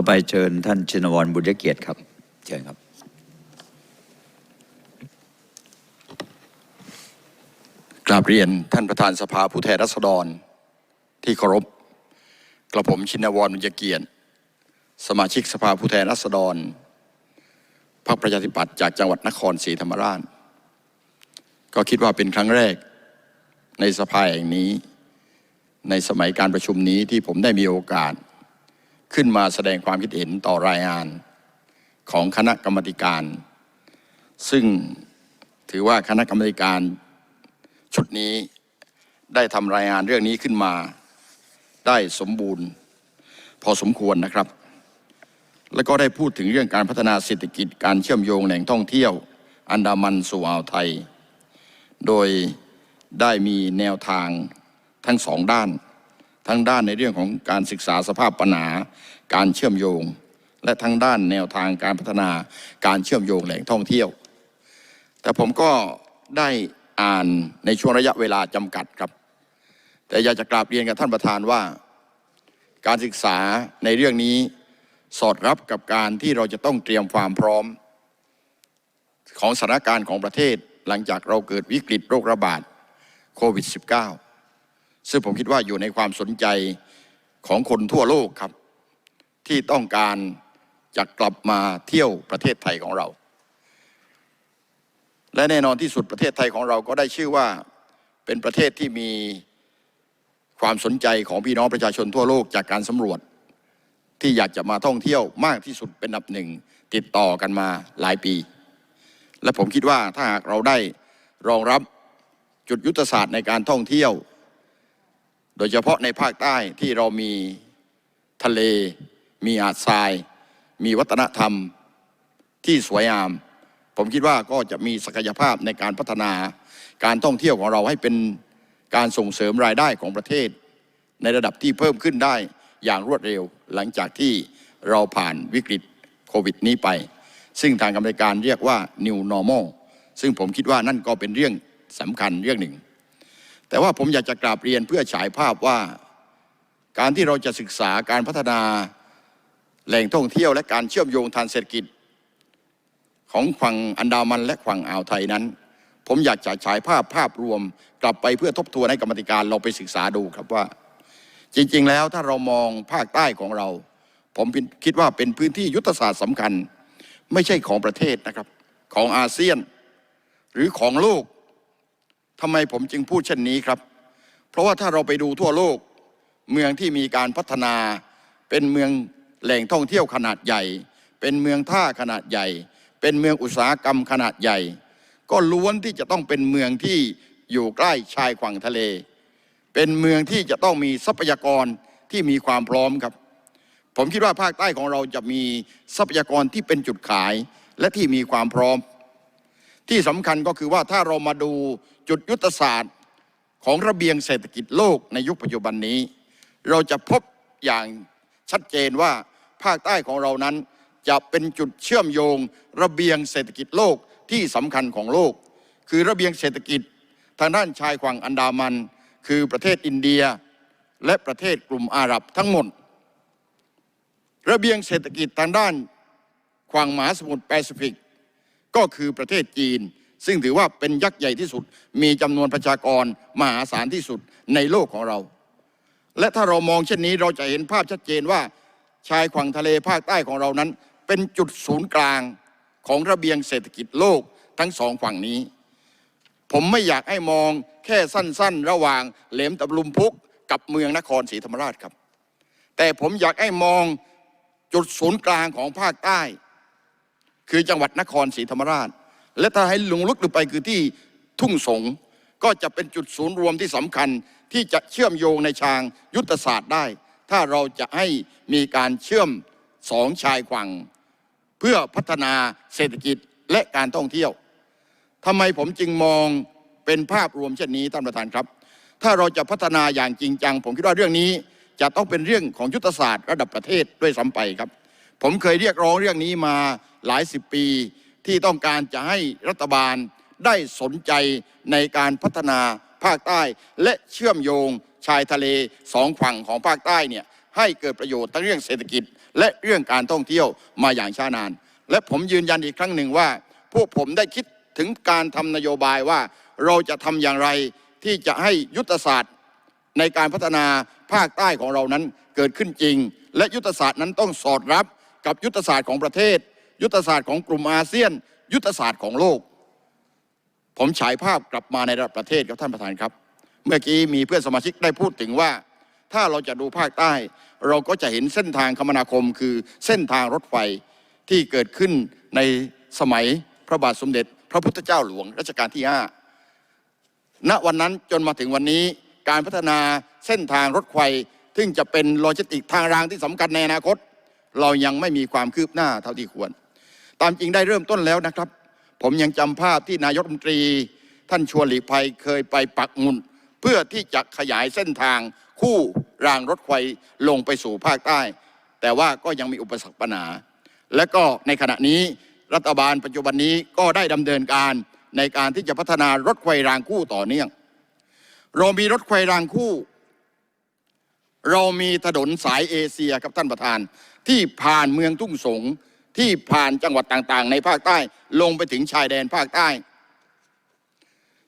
ต่อไปเชิญท่านชินวรบุญยเกียรติครับ เชิญครับ กราบเรียนท่านประธานสภาผู้แทนราษฎรที่เคารพกระผมชินวรบุญเกียรติ สมาชิกสภาผู้แทนราษฎรพรรคประชาธิปัตย์จากจังหวัดนครศรีธรรมราช ก็คิดว่าเป็นครั้งแรกในสภาแห่งนี้ ในสมัยการประชุมนี้ที่ผมได้มีโอกาส ขึ้นมาแสดงความคิดเห็นต่อรายงานของคณะกรรมการ ซึ่งถือว่าคณะกรรมการชุดนี้ได้ทำรายงานเรื่องนี้ขึ้นมาได้สมบูรณ์ พอสมควรนะครับ แล้วก็ได้พูดถึงเรื่องการพัฒนาเศรษฐกิจการเชื่อมโยงแหล่งท่องเที่ยว อันดามันสู่อ่าวไทย โดยได้มีแนวทางทั้งสองด้าน ทั้งด้านในเรื่องของการศึกษาสภาพปัญหา การเชื่อมโยง และทั้งด้านแนวทางการพัฒนาการเชื่อมโยงแหล่งท่องเที่ยว แต่ผมก็ได้อ่านในช่วงระยะเวลาจำกัดครับ แต่อยากจะกราบเรียนกับท่านประธานว่า การศึกษาในเรื่องนี้สอดรับกับการที่เราจะต้องเตรียมความพร้อม ของสถานการณ์ของประเทศหลังจากเราเกิดวิกฤตโรคระบาดโควิด -19 ซึ่งผมคิดว่าอยู่ในความสนใจของคนทั่วโลกครับ ที่ต้องการจะกลับมาเที่ยวประเทศไทยของเรา และแน่นอนที่สุดประเทศไทยของเราก็ได้ชื่อว่าเป็นประเทศที่มีความสนใจของพี่น้องประชาชนทั่วโลกจากการสำรวจ ที่อยากจะมาท่องเที่ยวมากที่สุดเป็นอันดับหนึ่งติดต่อกันมาหลายปี และผมคิดว่าถ้าหากเราได้รองรับจุดยุทธศาสตร์ในการท่องเที่ยว โดยเฉพาะในภาคใต้ที่เรามีทะเล มีหาดทราย มีวัฒนธรรมที่สวยงาม ผมคิดว่าก็จะมีศักยภาพในการพัฒนาการท่องเที่ยวของเราให้เป็นการส่งเสริมรายได้ของประเทศ ในระดับที่เพิ่มขึ้นได้อย่างรวดเร็วหลังจากที่เราผ่านวิกฤตโควิดนี้ไป ซึ่งทางกรรมการเรียกว่า new normal ซึ่งผมคิดว่านั่นก็เป็นเรื่องสำคัญเรื่องหนึ่ง แต่ว่าผมอยากจะกราบเรียนเพื่อฉายภาพว่า การที่เราจะศึกษาการพัฒนาแหล่งท่องเที่ยวและการเชื่อมโยงทางเศรษฐกิจ ของฝั่งอันดามันและฝั่งอ่าวไทยนั้น ผมอยากจะฉายภาพภาพรวมกลับไปเพื่อทบทวนให้กรรมธิการเราไปศึกษาดูครับว่า จริงๆ แล้วถ้าเรามองภาคใต้ของเรา ผมคิดว่าเป็นพื้นที่ยุทธศาสตร์สำคัญ ไม่ใช่ของประเทศนะครับ ของอาเซียน หรือของโลก ทำไมผมจึงพูดเช่นนี้ครับ เพราะว่าถ้าเราไปดูทั่วโลก เมืองที่มีการพัฒนา เป็นเมืองแหล่งท่องเที่ยวขนาดใหญ่ เป็นเมืองท่าขนาดใหญ่ เป็นเมืองอุตสาหกรรมขนาดใหญ่ ก็ล้วนที่จะต้องเป็นเมืองที่อยู่ใกล้ชายฝั่งทะเล เป็นเมืองที่จะต้องมีทรัพยากรที่มีความพร้อมครับ ผมคิดว่าภาคใต้ของเราจะมีทรัพยากรที่เป็นจุดขายและที่มีความพร้อม ที่สำคัญก็คือว่าถ้าเรามาดูจุดยุทธศาสตร์ของระเบียงเศรษฐกิจโลกในยุคปัจจุบันนี้ เราจะพบอย่างชัดเจนว่าภาคใต้ของเรานั้น จะเป็นจุดเชื่อมโยงระเบียงเศรษฐกิจโลกที่สำคัญของโลก คือระเบียงเศรษฐกิจทางด้านชายฝั่งอันดามัน คือประเทศอินเดีย และประเทศกลุ่มอาหรับทั้งหมด ระเบียงเศรษฐกิจทางด้านฝั่งมหาสมุทรแปซิฟิก ก็คือประเทศจีน ซึ่งถือว่าเป็นยักษ์ใหญ่ที่สุด มีจำนวนประชากรมหาศาลที่สุดในโลกของเรา และถ้าเรามองเช่นนี้เราจะเห็นภาพชัดเจนว่า ชายฝั่งทะเลภาคใต้ของเรานั้น เป็นจุดศูนย์กลางของระเบียงเศรษฐกิจโลกทั้งสองฝั่งนี้ ผมไม่อยากให้มองแค่สั้น ๆ ระหว่างเหลมตะลุมพุกกับเมืองนครศรีธรรมราชครับ แต่ผมอยากให้มองจุดศูนย์กลางของภาคใต้ คือจังหวัดนครศรีธรรมราช และถ้าให้ลงลึกลงไปคือที่ทุ่งสงก็จะเป็นจุดศูนย์รวมที่สำคัญที่จะเชื่อมโยงในทางยุทธศาสตร์ได้ ถ้าเราจะให้มีการเชื่อมสองชายฝั่ง เพื่อพัฒนาเศรษฐกิจและการท่องเที่ยวทำไมผมจึงมองเป็นภาพรวมเช่นนี้ท่านประธานครับ ถ้าเราจะพัฒนาอย่างจริงจัง ผมคิดว่าเรื่องนี้จะต้องเป็นเรื่องของยุทธศาสตร์ระดับประเทศด้วยซ้ำไปครับ ผมเคยเรียกร้องเรื่องนี้มา หลายสิบปีที่ต้องการจะให้รัฐบาลได้สนใจในการพัฒนาภาคใต้ และเชื่อมโยงชายทะเลสองฝั่งของภาคใต้เนี่ยให้เกิดประโยชน์ทั้งเรื่องเศรษฐกิจ และเรื่องการท่องเที่ยวมาอย่างช้านาน และผมยืนยันอีกครั้งหนึ่งว่า พวกผมได้คิดถึงการทำนโยบายว่าเราจะทำอย่างไรที่จะให้ยุทธศาสตร์ในการพัฒนาภาคใต้ของเรานั้นเกิดขึ้นจริง และยุทธศาสตร์นั้นต้องสอดรับกับยุทธศาสตร์ของประเทศ ยุทธศาสตร์ของกลุ่มอาเซียน ยุทธศาสตร์ของโลก ผมฉายภาพกลับมาในระดับประเทศครับท่านประธานครับ เมื่อกี้มีเพื่อนสมาชิกได้พูดถึงว่า ถ้าเราจะดูภาคใต้ เราก็จะเห็นเส้นทางคมนาคม คือเส้นทางรถไฟที่เกิดขึ้นในสมัยพระบาทสมเด็จ พระพุทธเจ้าหลวงรัชกาลที่ 5 ณวันนั้นจนมาถึงวันนี้การพัฒนาเส้นทางรถไฟซึ่งจะเป็นโลจิสติกทางรางที่สำคัญในอนาคต เรายังไม่มีความคืบหน้าเท่าที่ควร ตามจริงได้เริ่มต้นแล้วนะครับ ผมยังจำภาพที่นายกรัฐมนตรี ท่านชวนหลีกภัยเคยไปปักหมุดเพื่อที่จะขยายเส้นทางคู่รางรถไฟลงไปสู่ภาคใต้ แต่ว่าก็ยังมีอุปสรรคปัญหา และก็ในขณะนี้รัฐบาลปัจจุบันนี้ก็ได้ดำเนินการในการที่จะพัฒนารถไฟรางคู่ต่อเนื่อง เรามีรถไฟรางคู่ เรามีถนนสายเอเชียครับท่านประธาน ที่ผ่านเมืองทุ่งสง ที่ผ่านจังหวัดต่างๆ ในภาคใต้ลงไปถึงชายแดนภาคใต้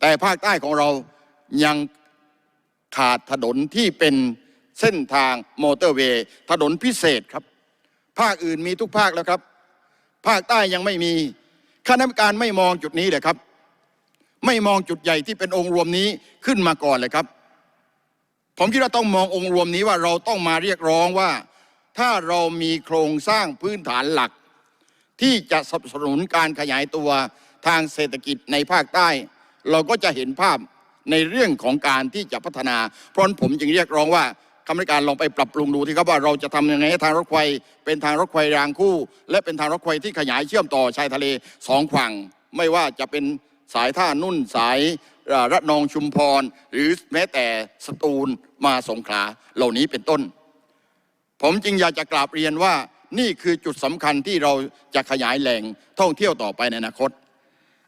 แต่ภาคใต้ของเรายังขาดถนนที่เป็นเส้นทางมอเตอร์เวย์ถนนพิเศษครับ ภาคอื่นมีทุกภาคแล้วครับ ภาคใต้ยังไม่มีคณะกรรมการไม่มองจุดนี้เลยครับ ไม่มองจุดใหญ่ที่เป็นองค์รวมนี้ขึ้นมาก่อนเลยครับ ผมคิดว่าต้องมององค์รวมนี้ว่าเราต้องมาเรียกร้องว่า ถ้าเรามีโครงสร้างพื้นฐานหลัก ที่จะสนับสนุนการขยายตัวทางเศรษฐกิจในภาคใต้ เราก็จะเห็นภาพในเรื่องของการที่จะพัฒนา เพราะนั้นผมจึงเรียกร้องว่าคณะกรรมการลองไปปรับปรุงดูที่ครับว่าเราจะทำยังไงให้ทางรถไฟเป็นทางรถไฟรางคู่ และเป็นทางรถไฟที่ขยายเชื่อมต่อชายทะเลสองฝั่ง ไม่ว่าจะเป็นสายท่านุ่นสายระนองชุมพร หรือแม้แต่สตูลมาสงขลาเหล่านี้เป็นต้น ผมจึงอยากจะกราบเรียนว่า นี่คือจุดสำคัญที่เราจะขยายแหล่งท่องเที่ยวต่อไปในอนาคต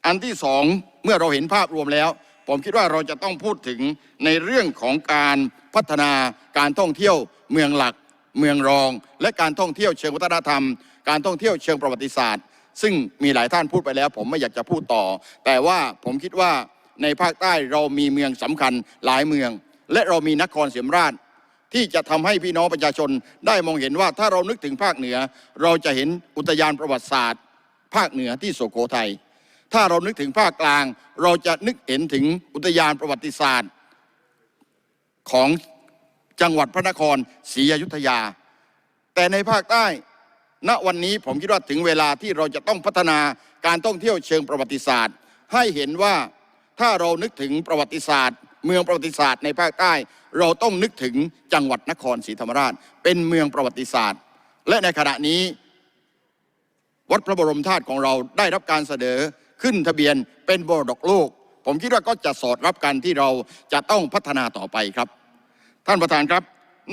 อันที่สองเมื่อเราเห็นภาพรวมแล้ว ผมคิดว่าเราจะต้องพูดถึงในเรื่องของการพัฒนาการท่องเที่ยว เมืองหลัก เมืองรอง และการท่องเที่ยวเชิงวัฒนธรรม การท่องเที่ยวเชิงประวัติศาสตร์ ซึ่งมีหลายท่านพูดไปแล้ว ผมไม่อยากจะพูดต่อ แต่ว่าผมคิดว่าในภาคใต้เรามีเมืองสำคัญหลายเมือง และเรามีนครเสียมราช ที่จะทำให้พี่น้องประชาชนได้มองเห็นว่าถ้าเรานึกถึงภาคเหนือ เราจะเห็นอุทยานประวัติศาสตร์ ภาคเหนือที่สุโขทัยถ้าเรานึกถึงภาคกลาง เราจะนึกเห็นถึงอุทยานประวัติศาสตร์ ของจังหวัดพระนครศรีอยุธยา แต่ในภาคใต้ณวันนี้ผมคิดว่าถึงเวลาที่เราจะต้องพัฒนาการท่องเที่ยวเชิงประวัติศาสตร์ ให้เห็นว่าถ้าเรานึกถึงประวัติศาสตร์ เมืองประวัติศาสตร์ในภาคใต้ เราต้องนึกถึงจังหวัดนครศรีธรรมราช เป็นเมืองประวัติศาสตร์ และในขณะนี้ วัดพระบรมธาตุของเราได้รับการเสนอขึ้นทะเบียนเป็นบรดกโลก ผมคิดว่าก็จะสอดรับกันที่เราจะต้องพัฒนาต่อไปครับ ท่านประธานครับ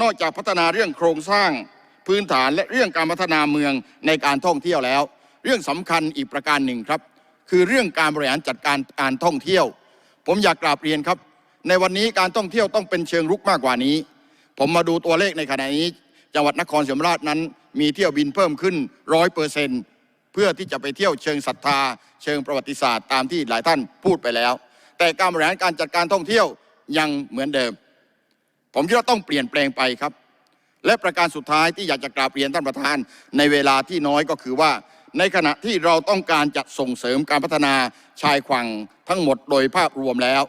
นอกจากพัฒนาเรื่องโครงสร้างพื้นฐานและเรื่องการพัฒนาเมืองในการท่องเที่ยวแล้ว เรื่องสำคัญอีกประการหนึ่งครับ คือเรื่องการบริหารจัดการการท่องเที่ยว ผมอยากกราบเรียนครับ ในวันนี้การท่องเที่ยวต้องเป็นเชิงรุกมากกว่านี้ ผมมาดูตัวเลขในขณะนี้จังหวัดนครศรีธรรมราชนั้น มีเที่ยวบินเพิ่มขึ้นร้อยเปอร์เซ็นต์เพื่อที่จะไปเที่ยวเชิงศรัทธา เชิงประวัติศาสตร์ตามที่หลายท่านพูดไปแล้ว แต่การบริหารการจัดการท่องเที่ยวยังเหมือนเดิม ผมคิดว่าต้องเปลี่ยนแปลงไปครับ และประการสุดท้ายที่อยากจะกราบเรียนท่านประธาน ในเวลาที่น้อยก็คือว่า ในขณะที่เราต้องการจะส่งเสริมการพัฒนาชายฝั่งทั้งหมดโดยภาพรวมแล้ว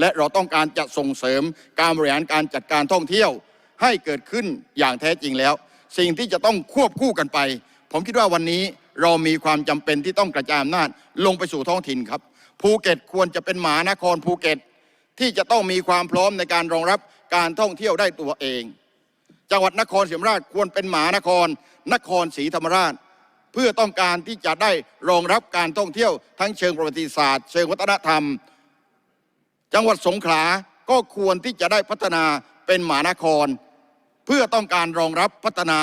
และเราต้องการจะส่งเสริมการบริหารการจัดการท่องเที่ยว ให้เกิดขึ้นอย่างแท้จริงแล้ว สิ่งที่จะต้องควบคู่กันไป ผมคิดว่าวันนี้เรามีความจำเป็นที่ต้องกระจายอำนาจลงไปสู่ท้องถิ่นครับภูเก็ตควรจะเป็นหมหานครภูเก็ต ที่จะต้องมีความพร้อมในการรองรับการท่องเที่ยวได้ตัวเอง จังหวัดนครศรีธรรมราชควรเป็นหมหานคร นครศรีธรรมราช เพื่อต้องการที่จะได้รองรับการท่องเที่ยวทั้งเชิงประวัติศาสตร์ เชิงวัฒนธรรม จังหวัดสงขลาก็ควรที่จะได้พัฒนาเป็นหมานคร เพื่อต้องการรองรับพัฒนา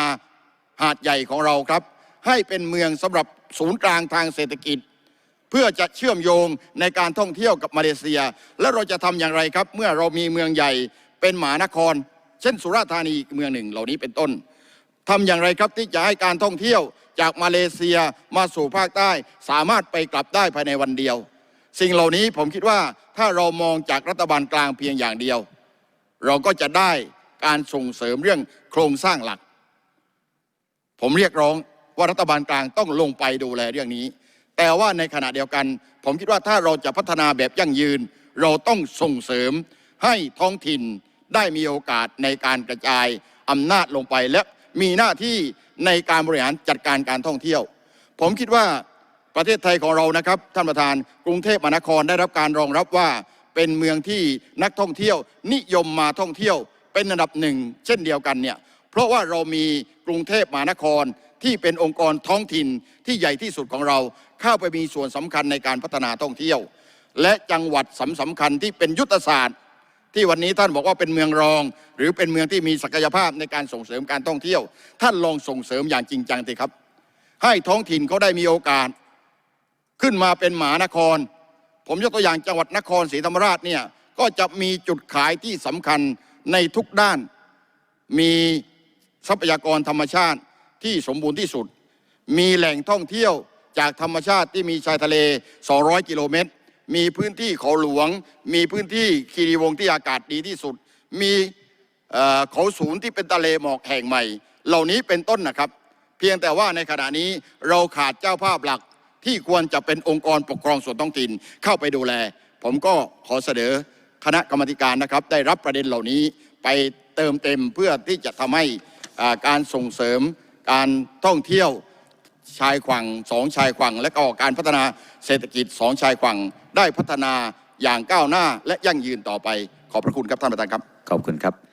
หาดใหญ่ของเราครับ ให้เป็นเมืองสำหรับศูนย์กลางทางเศรษฐกิจ เพื่อจะเชื่อมโยงในการท่องเที่ยวกับมาเลเซีย และเราจะทำอย่างไรครับ เมื่อเรามีเมืองใหญ่เป็นหมานคร เช่นสุราษฎร์ธานีเมืองหนึ่งเหล่านี้เป็นต้นทำอย่างไรครับที่จะให้การท่องเที่ยวจากมาเลเซียมาสู่ภาคใต้ สามารถไปกลับได้ภายในวันเดียว สิ่งเหล่านี้ผมคิดว่าถ้าเรามองจากรัฐบาลกลางเพียงอย่างเดียว เราก็จะได้การส่งเสริมเรื่องโครงสร้างหลัก ผมเรียกร้องว่ารัฐบาลกลางต้องลงไปดูแลเรื่องนี้ แต่ว่าในขณะเดียวกัน ผมคิดว่าถ้าเราจะพัฒนาแบบยั่งยืน เราต้องส่งเสริมให้ท้องถิ่นได้มีโอกาสในการกระจายอำนาจลงไปและมีหน้าที่ในการบริหารจัดการการท่องเที่ยว ผมคิดว่า ประเทศไทยของเรานะครับท่านประธานกรุงเทพมหานครได้รับการรองรับว่าเป็นเมืองที่นักท่องเที่ยว นิยมมาท่องเที่ยว เป็นอันดับหนึ่งเช่นเดียวกันเนี่ยเพราะว่าเรามีกรุงเทพมหานครที่เป็นองค์กรท้องถิ่นที่ใหญ่ที่สุดของเรา เข้าไปมีส่วนสำคัญในการพัฒนาท่องเที่ยว และจังหวัดสำสำคัญที่เป็นยุทธศาสตร์ ที่วันนี้ท่านบอกว่าเป็นเมืองรอง หรือเป็นเมืองที่มีศักยภาพในการส่งเสริมการท่องเที่ยว ท่านลองส่งเสริมอย่างจริงจังสิครับ ให้ท้องถิ่นเขาได้มีโอกาส ขึ้นมาเป็นหมานคร ผมยกตัวอย่างจังหวัดนครศรีธรรมราชเนี่ยก็จะมีจุดขายที่สำคัญในทุกด้าน มีทรัพยากรธรรมชาติที่สมบูรณ์ที่สุด มีแหล่งท่องเที่ยวจากธรรมชาติที่มีชายทะเล 200 กิโลเมตร มีพื้นที่เขาหลวง มีพื้นที่คีรีวงที่อากาศดีที่สุด มีเอ่อเขาศูนย์ที่เป็นทะเลหมอกแห่งใหม่ เหล่านี้เป็นต้นนะครับ เพียงแต่ว่าในขณะนี้เราขาดเจ้าภาพหลัก ที่ควรจะเป็นองค์กรปกครองส่วนท้องถิ่นเข้าไปดูแล ผมก็ขอเสนอคณะกรรมการนะครับ ได้รับประเด็นเหล่านี้ไปเติมเต็มเพื่อที่จะทำให้การส่งเสริมการท่องเที่ยวชายฝั่งสองชายฝั่งและก็การพัฒนาเศรษฐกิจสองชายฝั่งได้พัฒนาอย่างก้าวหน้าและยั่งยืนต่อไป ขอบพระคุณครับท่านประธานครับ ขอบคุณครับ